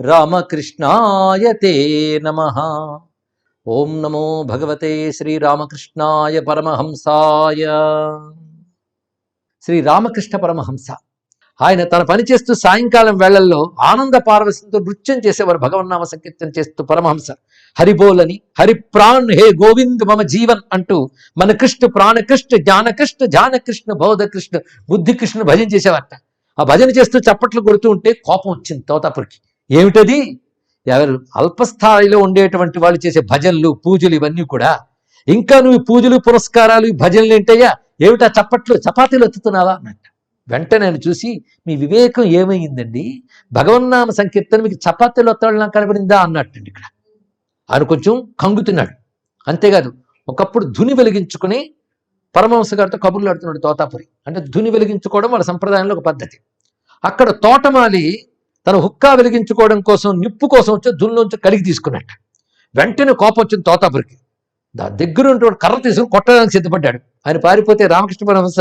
రామకృష్ణాయ తే నమ. ఓం నమో భగవతే శ్రీరామకృష్ణాయ పరమహంసాయ. శ్రీ రామకృష్ణ పరమహంస. ఆయన తన పని చేస్తూ సాయంకాలం వేళల్లో ఆనంద పారవశంతో నృత్యం చేసేవారు భగవన్నామ సంకీర్తన చేస్తూ పరమహంస. హరిబోలని హరిప్రాణ్ హే గోవింద్ మమ జీవన్ అంటూ మన కృష్ణ ప్రాణకృష్ణ జ్ఞానకృష్ణ జానకృష్ణ బౌద్ధకృష్ణ బుద్ధికృష్ణ భజన చేసేవారట. ఆ భజన చేస్తూ చప్పట్లు కొడుతూ ఉంటే కోపం వచ్చింది తోతాపురికి. ఏమిటది? ఎవరు అల్పస్థాయిలో ఉండేటువంటి వాళ్ళు చేసే భజనలు పూజలు ఇవన్నీ కూడా ఇంకా నువ్వు పూజలు పురస్కారాలు భజనలు ఏంటయ్యా? ఏమిటా చప్పట్లు చపాతీలు ఎత్తుతున్నావా? అన్నట్ట వెంటనే నేను చూసి మీ వివేకం ఏమైందండి? భగవన్నామ సంకీర్తన మీకు చపాతీలు ఎత్తడం నాకు కనబడిందా? అన్నట్టండి ఇక్కడ. ఆయన కొంచెం కంగుతున్నాడు. అంతేకాదు ఒకప్పుడు ధుని వెలిగించుకుని పరమహంస గారితో కబుర్లు ఆడుతున్నాడు తోతాపురి. అంటే ధుని వెలిగించుకోవడం వాళ్ళ సంప్రదాయంలో ఒక పద్ధతి. అక్కడ తోటమాలి తన హుక్కా వెలిగించుకోవడం కోసం నిప్పు కోసం వచ్చి దుల్లోంచి కడిగి తీసుకున్నట్టు. వెంటనే కోపం వచ్చింది తోతాపురికి. దాని దగ్గర ఉన్నటువంటి కర్ర తీసుకుని కొట్టడానికి సిద్ధపడ్డాడు. ఆయన పారిపోతే రామకృష్ణ పరమహంస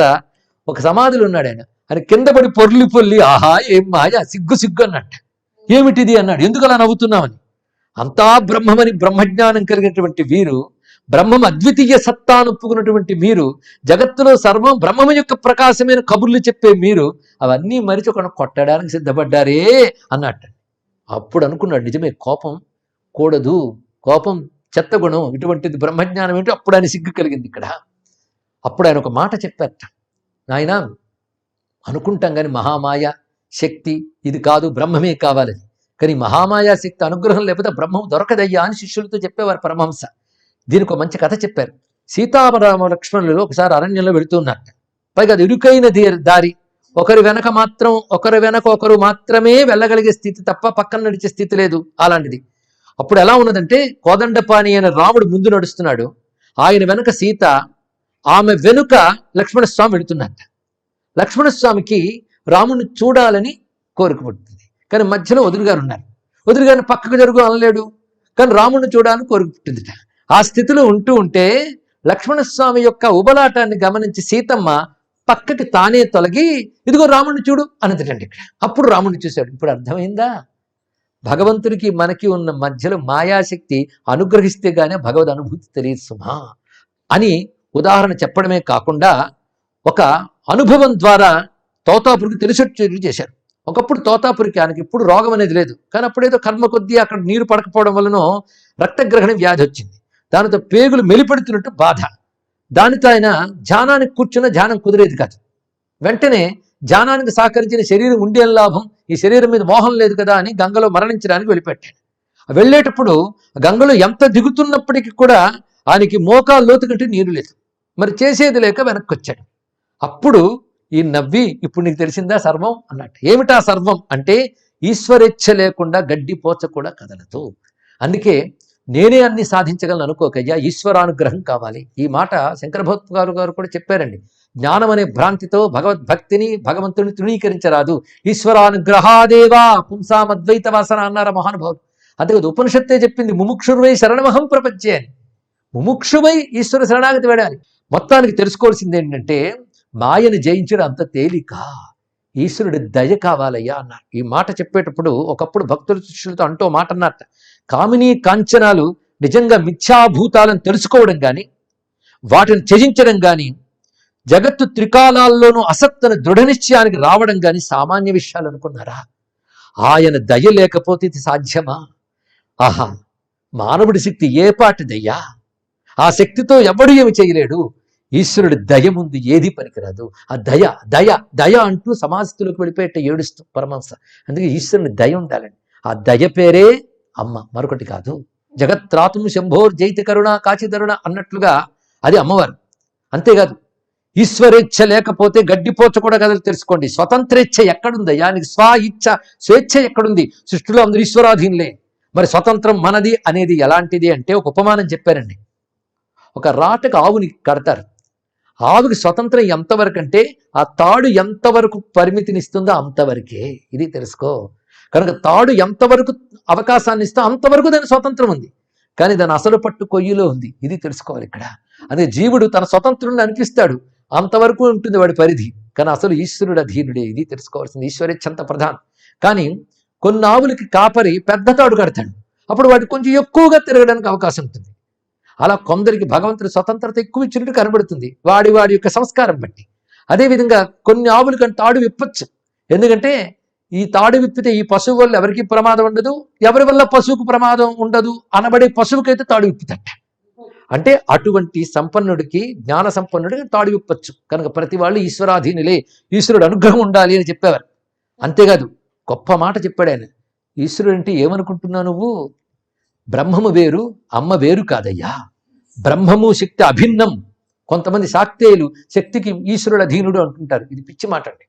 ఒక సమాధిలో ఉన్నాడు ఆయన. ఆయన కింద పడి పొర్లి పొర్లి ఆహా ఏం మాయా? సిగ్గు సిగ్గు అన్నట్టు ఏమిటిది? అన్నాడు. ఎందుకు అలా నవ్వుతున్నామని అంతా బ్రహ్మమని బ్రహ్మజ్ఞానం కలిగినటువంటి వీరు బ్రహ్మం అద్వితీయ సత్తాను ఒప్పుకున్నటువంటి మీరు జగత్తులో సర్వం బ్రహ్మం యొక్క ప్రకాశమైన కబుర్లు చెప్పే మీరు అవన్నీ మరిచి ఒక కొట్టడానికి సిద్ధపడ్డారే అన్నట్టు. అప్పుడు అనుకున్నాడు నిజమే కోపం కూడదు కోపం చెత్త గుణం ఇటువంటిది బ్రహ్మజ్ఞానం ఏంటో అప్పుడు ఆయన సిగ్గు కలిగింది ఇక్కడ. అప్పుడు ఆయన ఒక మాట చెప్పారట నాయన అనుకుంటాం కానీ మహామాయ శక్తి ఇది కాదు బ్రహ్మమే కావాలని కానీ మహామాయా శక్తి అనుగ్రహం లేకపోతే బ్రహ్మం దొరకదయ్యా అని శిష్యులతో చెప్పేవారు పరమహంస. దీనికి ఒక మంచి కథ చెప్పారు. సీతారామ లక్ష్మణులు ఒకసారి అరణ్యంలో వెళుతున్నారు పైగా అది ఇరుకైన దారి. ఒకరి వెనక మాత్రం ఒకరి వెనక ఒకరు మాత్రమే వెళ్ళగలిగే స్థితి తప్ప పక్కన నడిచే స్థితి లేదు అలాంటిది. అప్పుడు ఎలా ఉన్నదంటే కోదండపాణి అనే రాముడు ముందు నడుస్తున్నాడు. ఆయన వెనుక సీత ఆమె వెనుక లక్ష్మణస్వామి వెళుతున్నట్ట. లక్ష్మణస్వామికి రాముని చూడాలని కోరిక పుట్టింది కానీ మధ్యలో వదులుగారు ఉన్నారు. వదులుగారిని పక్కకు జరుగు అనలేడు. కానీ రాముడిని చూడాలని కోరిక పుట్టిందిట. ఆ స్థితిలో ఉంటూ ఉంటే లక్ష్మణస్వామి యొక్క ఉబలాటాన్ని గమనించి సీతమ్మ పక్కకి తానే తొలగి ఇదిగో రాముడిని చూడు అన్నదిటండి ఇక్కడ. అప్పుడు రాముడిని చూశాడు. ఇప్పుడు అర్థమైందా? భగవంతుడికి మనకి ఉన్న మధ్యలో మాయాశక్తి అనుగ్రహిస్తే గానే భగవద్ అనుభూతి తెలియదు సుమా అని ఉదాహరణ చెప్పడమే కాకుండా ఒక అనుభవం ద్వారా తోతాపురికి తెలిసొచ్చేట్లు చేశారు. ఒకప్పుడు తోతాపురికి ఆయనకి ఇప్పుడు రోగం అనేది లేదు. కానీ అప్పుడేదో కర్మ కొద్దీ అక్కడ నీరు పడకపోవడం వలన రక్తగ్రహణ వ్యాధి వచ్చింది. దానితో పేగులు మెలిపెడుతున్నట్టు బాధ. దానితో ఆయన ధ్యానానికి కూర్చున్న ధ్యానం కుదిరేది కాదు. వెంటనే ధ్యానానికి సహకరించిన శరీరం ఉండే లాభం? ఈ శరీరం మీద మోహం లేదు కదా అని గంగలో మరణించడానికి వెళ్ళిపెట్టాడు. వెళ్ళేటప్పుడు గంగలో ఎంత దిగుతున్నప్పటికీ కూడా ఆయనకి మోకాలు లోతు కంటే నీరు లేదు. మరి చేసేది లేక వెనక్కి వచ్చాడు అప్పుడు ఈ నవ్వి ఇప్పుడు నీకు తెలిసిందా సర్వం అన్నట్టు. ఏమిటా సర్వం? అంటే ఈశ్వరేచ్ఛ లేకుండా గడ్డి పోచ కూడా కదలదు. అందుకే నేనే అన్ని సాధించగలను అనుకోకయ్యా ఈశ్వరానుగ్రహం కావాలి. ఈ మాట శంకర భగవత్ గారు గారు కూడా చెప్పారండి. జ్ఞానం అనే భ్రాంతితో భగవద్భక్తిని భగవంతుని తృణీకరించరాదు. ఈశ్వరానుగ్రహాదేవా పుంసామద్వైత వాసన అన్నారు మహానుభావులు అంతేకాదు ఉపనిషత్తే చెప్పింది ముముక్షుర్వై శరణమహం ప్రపంచే అని. ముముక్షువై ఈశ్వర శరణాగతి వేడాలి. మొత్తానికి తెలుసుకోవాల్సింది ఏంటంటే మాయను జయించడం అంత తేలిక. ఈశ్వరుడి దయ కావాలయ్యా అన్నారు. ఈ మాట చెప్పేటప్పుడు ఒకప్పుడు భక్తుల శిష్యులతో అంటూ మాట అన్నట్ట కామినీ కాంచనాలు నిజంగా మిథ్యాభూతాలను తెలుసుకోవడం కానీ వాటిని త్యజించడం కానీ జగత్తు త్రికాలాల్లోనూ అసత్తను దృఢ నిశ్చయానికి రావడం కానీ సామాన్య విషయాలు అనుకున్నారా? ఆయన దయ లేకపోతే ఇది సాధ్యమా? ఆహా మానవుడి శక్తి ఏ పాటిదయ్యా ఆ శక్తితో ఎవడు ఏమి చేయలేడు? ఈశ్వరుడి దయ ముందు ఏది పనికిరాదు. ఆ దయ దయ దయ అంటూ సమాధిలోకి వెళ్ళిపోయేట ఏడుస్తూ పరమంస. అందుకే ఈశ్వరుని దయ ఉండాలండి. ఆ దయ పేరే అమ్మ మరొకటి కాదు. జగత్రాతుం శంభోర్ జైతి కరుణ కాచిదరుణ అన్నట్లుగా అది అమ్మవారు. అంతేకాదు ఈశ్వరేచ్ఛ లేకపోతే గడ్డిపోచ కూడా కథలు తెలుసుకోండి. స్వతంత్రేచ్ఛ ఎక్కడుంది? నీకు స్వ ఇచ్ఛ స్వేచ్ఛ ఎక్కడుంది? సృష్టిలో అందరూ ఈశ్వరాధీనులే. మరి స్వతంత్రం మనది అనేది ఎలాంటిది అంటే ఒక ఉపమానం చెప్పారండి. ఒక రాటకు ఆవుని కడతారు. ఆవుకి స్వతంత్రం ఎంతవరకు అంటే ఆ తాడు ఎంతవరకు పరిమితినిస్తుందో అంతవరకే. ఇది తెలుసుకో. కనుక తాడు ఎంతవరకు అవకాశాన్ని ఇస్తో అంతవరకు దాని స్వతంత్రం ఉంది. కానీ దాని అసలు పట్టు కొయ్యిలో ఉంది. ఇది తెలుసుకోవాలి ఇక్కడ. అదే జీవుడు తన స్వతంత్రుడిని అనిపిస్తాడు. అంతవరకు ఉంటుంది వాడి పరిధి. కానీ అసలు ఈశ్వరుడు అధీనుడే. ఇది తెలుసుకోవాల్సింది. ఈశ్వరేచ్ఛంత ప్రధానం. కానీ కొన్ని ఆవులకి కాపరి పెద్ద తాడు కడతాడు. అప్పుడు వాటికి కొంచెం ఎక్కువగా తిరగడానికి అవకాశం ఉంటుంది. అలా కొందరికి భగవంతుడి స్వతంత్రత ఎక్కువ ఇచ్చినట్టు కనబడుతుంది. వాడి వాడి యొక్క సంస్కారం బట్టి. అదేవిధంగా కొన్ని ఆవులు కానీ తాడు విప్పచ్చు. ఎందుకంటే ఈ తాడు విప్పితే ఈ పశువు వల్ల ఎవరికి ప్రమాదం ఉండదు? ఎవరి వల్ల పశువుకు ప్రమాదం ఉండదు? అనబడే పశువుకైతే తాడు విప్పుతట. అంటే అటువంటి సంపన్నుడికి జ్ఞాన సంపన్నుడికి తాడు విప్పచ్చు. కనుక ప్రతి వాళ్ళు ఈశ్వరాధీనులే. ఈశ్వరుడు అనుగ్రహం ఉండాలి అని చెప్పేవారు. అంతేకాదు గొప్ప మాట చెప్పాడు ఆయన. ఈశ్వరుడు అంటే ఏమనుకుంటున్నావు నువ్వు? బ్రహ్మము వేరు అమ్మ వేరు కాదయ్యా. బ్రహ్మము శక్తి అభిన్నం. కొంతమంది శాక్తేయులు శక్తికి ఈశ్వరుడు అధీనుడు అంటుంటారు. ఇది పిచ్చి మాట అండి.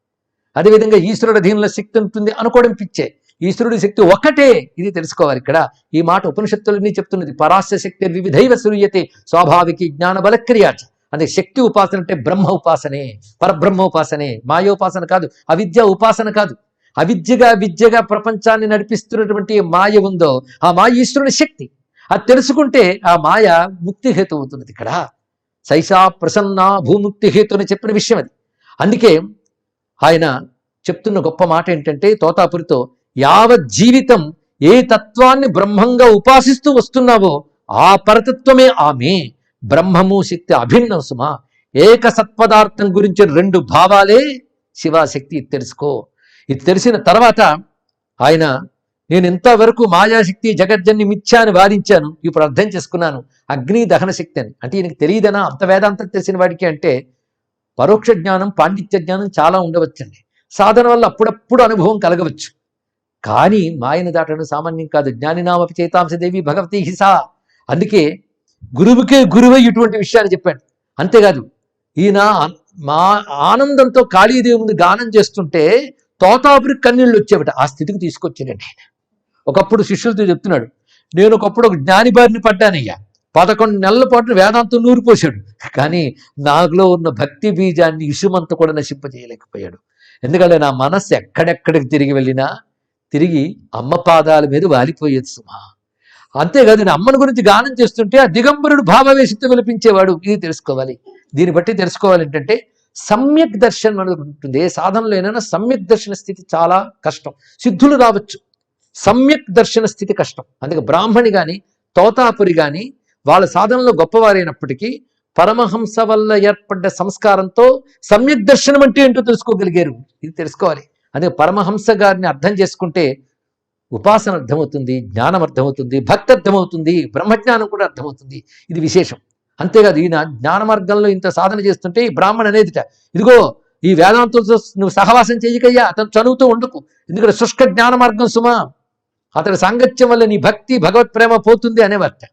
అదేవిధంగా ఈశ్వరుడు అధీనంలో శక్తి ఉంటుంది అనుకోవడం పిచ్చే. ఈశ్వరుడి శక్తి ఒక్కటే ఇది తెలుసుకోవాలి ఇక్కడ. ఈ మాట ఉపనిషత్తులన్నీ చెప్తున్నది. పరాస్య శక్తి వివిధైవ సూయతే స్వాభావికి జ్ఞాన బలక్రియాచ అదే శక్తి ఉపాసన అంటే బ్రహ్మ ఉపాసనే పరబ్రహ్మ ఉపాసనే మాయోపాసన కాదు అవిద్య ఉపాసన కాదు. అవిద్యగా విద్యగా ప్రపంచాన్ని నడిపిస్తున్నటువంటి మాయ ఉందో ఆ మాయ ఈశ్వరుని శక్తి. అది తెలుసుకుంటే ఆ మాయ ముక్తి హేతు అవుతున్నది ఇక్కడ. సైషా ప్రసన్న భూముక్తి హేతు అని చెప్పిన విషయం అది. అందుకే ఆయన చెప్తున్న గొప్ప మాట ఏంటంటే తోతాపురితో యావత్ జీవితం ఏ తత్వాన్ని బ్రహ్మంగా ఉపాసిస్తూ వస్తున్నావో ఆ పరతత్వమే ఆమె. బ్రహ్మము శక్తి అభిన్నం సుమా. ఏక సత్పదార్థం గురించి రెండు భావాలే శివాశక్తి ఇది తెలుసుకో. ఇది తెలిసిన తర్వాత ఆయన నేను ఇంతవరకు మాయాశక్తి జగజ్జన్ని మిథ్యా అని వాదించాను. ఇప్పుడు అర్థం చేసుకున్నాను. అగ్ని దహన శక్తి అని. అంటే ఈయనకి తెలియదనా? అంత వేదాంతం తెలిసిన వాడికి అంటే పరోక్ష జ్ఞానం పాండిత్య జ్ఞానం చాలా ఉండవచ్చండి. సాధన వల్ల అప్పుడప్పుడు అనుభవం కలగవచ్చు. కానీ మాయను దాటడం సామాన్యం కాదు. జ్ఞానినామపి చేతాంశదేవి భగవతి హిసా అందుకే గురువుకే గురువై ఇటువంటి విషయాలు చెప్పాడు. అంతేకాదు ఈయన మా ఆనందంతో కాళీదేవి ముందు గానం చేస్తుంటే తోతాపురి కన్నీళ్ళు వచ్చేవట. ఆ స్థితికి తీసుకొచ్చాడండి. ఆయన ఒకప్పుడు శిష్యులతో చెప్తున్నాడు నేను ఒకప్పుడు ఒక జ్ఞాని బారిని పడ్డానయ్యా. పదకొండు నెలల పాటు వేదాంతం నూరిపోశాడు కానీ నాలో ఉన్న భక్తి బీజాన్ని ఇసుమంత కూడా నశింపజేయలేకపోయాడు. ఎందుకంటే నా మనస్సు ఎక్కడెక్కడికి తిరిగి వెళ్ళినా తిరిగి అమ్మ పాదాల మీద వాలిపోయేది సుమా. అంతేకాదు నేను అమ్మని గురించి గానం చేస్తుంటే ఆ దిగంబరుడు భావవేశంతో విలపించేవాడు. ఇది తెలుసుకోవాలి. దీన్ని బట్టి తెలుసుకోవాలి ఏంటంటే సమ్యక్ దర్శనం అనేది ఉంటుంది. ఏ సాధనలో ఏమైనా సమ్యక్ దర్శన స్థితి చాలా కష్టం. సిద్ధులు రావచ్చు. సమ్యక్ దర్శన స్థితి కష్టం. అందుకే బ్రాహ్మణి కానీ తోతాపురి కానీ వాళ్ళ సాధనలో గొప్పవారైనప్పటికీ పరమహంస వల్ల ఏర్పడ్డ సంస్కారంతో సమ్యక్ దర్శనం అంటే ఏంటో తెలుసుకోగలిగారు. ఇది తెలుసుకోవాలి. అదే పరమహంస గారిని అర్థం చేసుకుంటే ఉపాసన అర్థమవుతుంది జ్ఞానం అర్థమవుతుంది భక్తి అర్థమవుతుంది బ్రహ్మజ్ఞానం కూడా అర్థమవుతుంది. ఇది విశేషం. అంతేకాదు ఈయన జ్ఞాన మార్గంలో ఇంత సాధన చేస్తుంటే ఈ బ్రాహ్మణ అనేదిట ఇదిగో ఈ వేదాంతంతో నువ్వు సహవాసం చేయకయ్యా అతను చదువుతూ ఉండకు. ఎందుకంటే శుష్క జ్ఞాన మార్గం సుమా. అతడి సాంగత్యం వల్ల నీ భక్తి భగవత్ ప్రేమ పోతుంది అనేవారట.